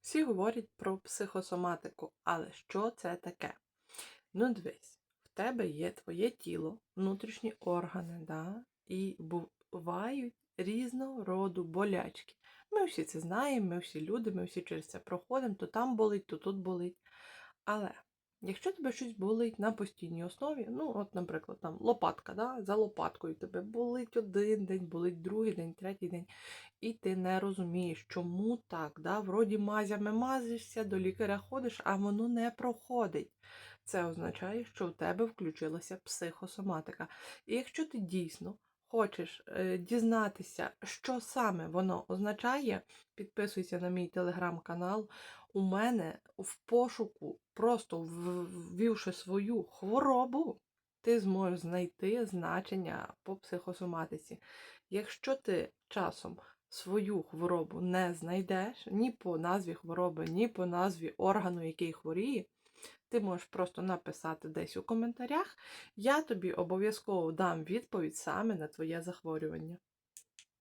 Всі говорять про психосоматику, але що це таке? Ну, дивись, в тебе є твоє тіло, внутрішні органи, да? і бувають різного роду болячки. Ми всі це знаємо, ми всі люди, ми всі через це проходимо, то там болить, то тут болить. Але якщо тебе щось болить на постійній основі, ну, от, наприклад, там лопатка, да? за лопаткою тебе болить один день, болить другий день, третій день, і ти не розумієш, чому так. Да? Вроді мазями мазишся, до лікаря ходиш, а воно не проходить. Це означає, що в тебе включилася психосоматика. І якщо ти дійсно хочеш е, дізнатися, що саме воно означає, підписуйся на мій телеграм-канал. У мене в пошуку, просто ввівши свою хворобу, ти зможеш знайти значення по психосоматиці. Якщо ти часом свою хворобу не знайдеш ні по назві хвороби, ні по назві органу, який хворіє, ти можеш просто написати десь у коментарях. Я тобі обов'язково дам відповідь саме на твоє захворювання.